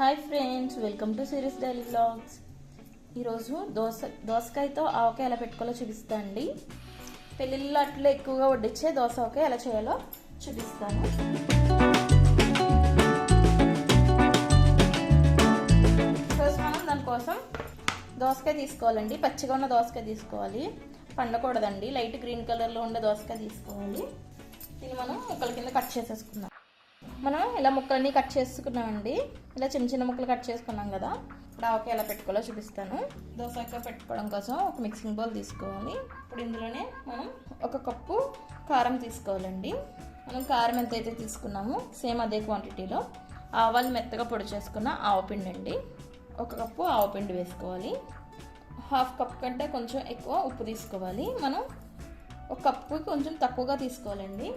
Hi friends welcome to Siri's daily blogs ఈరోజు దోస దోసకాయతో ఆవకాయ ఎలా పెట్టుకోవాలో చూపిస్తా అండి. పెళ్ళిళ్ళు అట్లా ఎక్కువగా వడ్డించే దోశ ఆవకాయ ఎలా చేయాలో చూపిస్తాను. ఫస్ట్ మనం దానికోసం దోసకాయ తీసుకోవాలండి. పచ్చిగా ఉన్న దోసకాయ తీసుకోవాలి. పండకూడదండి. లైట్ గ్రీన్ కలర్లో ఉండే దోసకాయ తీసుకోవాలి. దీన్ని మనం ముక్కల కింద కట్ చేసేసుకుందాం. మనం ఇలా ముక్కలన్నీ కట్ చేసుకున్నామండి. ఇలా చిన్న చిన్న ముక్కలు కట్ చేసుకున్నాం కదా. ఇప్పుడు ఆవకాయ ఎలా పెట్టుకోవాలో చూపిస్తాను. దోసకాయ పెట్టుకోవడం కోసం ఒక మిక్సింగ్ బౌల్ తీసుకోవాలి. ఇప్పుడు ఇందులోనే మనం ఒక కప్పు కారం తీసుకోవాలండి. మనం కారం ఎంతైతే తీసుకున్నామో సేమ్ అదే క్వాంటిటీలో ఆవాలు మెత్తగా పొడి చేసుకున్న ఆవపిండి అండి ఒక కప్పు ఆవపిండి వేసుకోవాలి. హాఫ్ కప్ కంటే కొంచెం ఎక్కువ ఉప్పు తీసుకోవాలి. మనం ఒక కప్పు కొంచెం తక్కువగా తీసుకోవాలండి.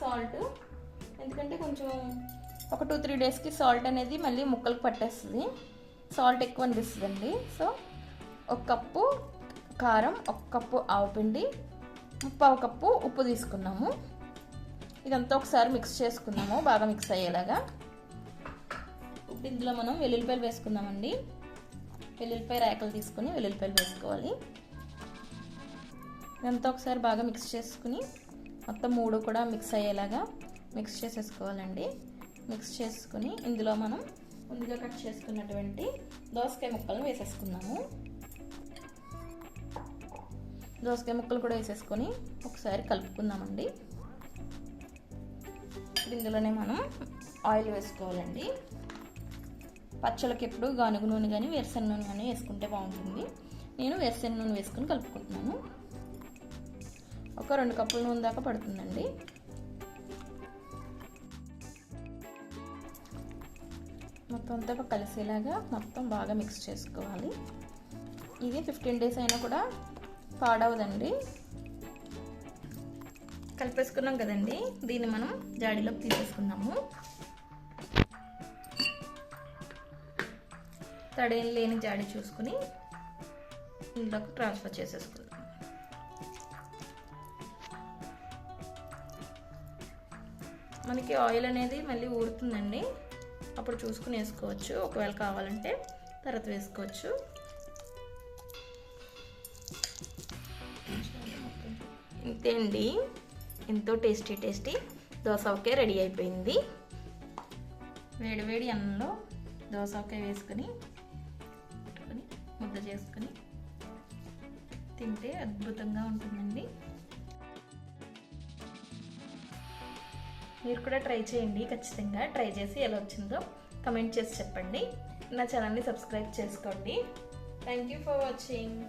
సాల్ట్ ఎందుకంటే కొంచెం ఒక టూ త్రీ డేస్కి సాల్ట్ అనేది మళ్ళీ ముక్కలకు పట్టేస్తుంది. సాల్ట్ ఎక్కువ అనిపిస్తుందండి. సో ఒక కప్పు కారం ఒక కప్పు ఆవపిండి ముప్పావు కప్పు ఉప్పు తీసుకున్నాము. ఇదంతా ఒకసారి మిక్స్ చేసుకున్నాము బాగా మిక్స్ అయ్యేలాగా. ఇప్పుడు ఇందులో మనం వెల్లుల్లిపాయలు వేసుకుందామండి. వెల్లుల్లిపాయ రేకలు తీసుకుని వెల్లుల్లిపాయలు వేసుకోవాలి. ఇదంతా ఒకసారి బాగా మిక్స్ చేసుకుని మొత్తం మూడు కూడా మిక్స్ అయ్యేలాగా మిక్స్ చేసేసుకోవాలండి. మిక్స్ చేసుకుని ఇందులో మనం ముందుగా కట్ చేసుకున్నటువంటి దోసకాయ ముక్కలను వేసేసుకున్నాము దోసకాయ ముక్కలు కూడా వేసేసుకొని ఒకసారి కలుపుకుందామండి. ఇందులోనే మనం ఆయిల్ వేసుకోవాలండి. పచ్చళ్ళకి ఎప్పుడు గానుగు నూనె కానీ వేరుశెనగ నూనె కానీ వేసుకుంటే బాగుంటుంది. నేను వేరుశెనగ నూనె వేసుకుని కలుపుకుంటున్నాను. ఒక రెండు కప్పుల నూనె దాకా పడుతుందండి. మొత్తం అంతా కలిసేలాగా మొత్తం బాగా మిక్స్ చేసుకోవాలి. ఇది ఫిఫ్టీన్ డేస్ అయినా కూడా పాడవదండి. కలిపేసుకున్నాం కదండి. దీన్ని మనం జాడీలోకి తీసేసుకుందాము. తడేం లేని జాడి చూసుకుని ఇందులోకి ట్రాన్స్ఫర్ చేసేసుకుందాం. మనకి ఆయిల్ అనేది మళ్ళీ ఊరుతుందండి. అప్పుడు చూసుకుని వేసుకోవచ్చు. ఒకవేళ కావాలంటే తర్వాత వేసుకోవచ్చు. ఇంతే అండి. ఎంతో tasty tasty dosa okay ready అయిపోయింది. వేడివేడి అన్నంలో దోశ ఒకే వేసుకొని ముద్ద చేసుకొని తింటే అద్భుతంగా ఉంటుందండి. మీరు కూడా ట్రై చేయండి ఖచ్చితంగా ట్రై చేసి ఎలా వచ్చిందో కమెంట్ చేసి చెప్పండి. నా ఛానల్ని సబ్స్క్రైబ్ చేసుకోండి. Thank you for watching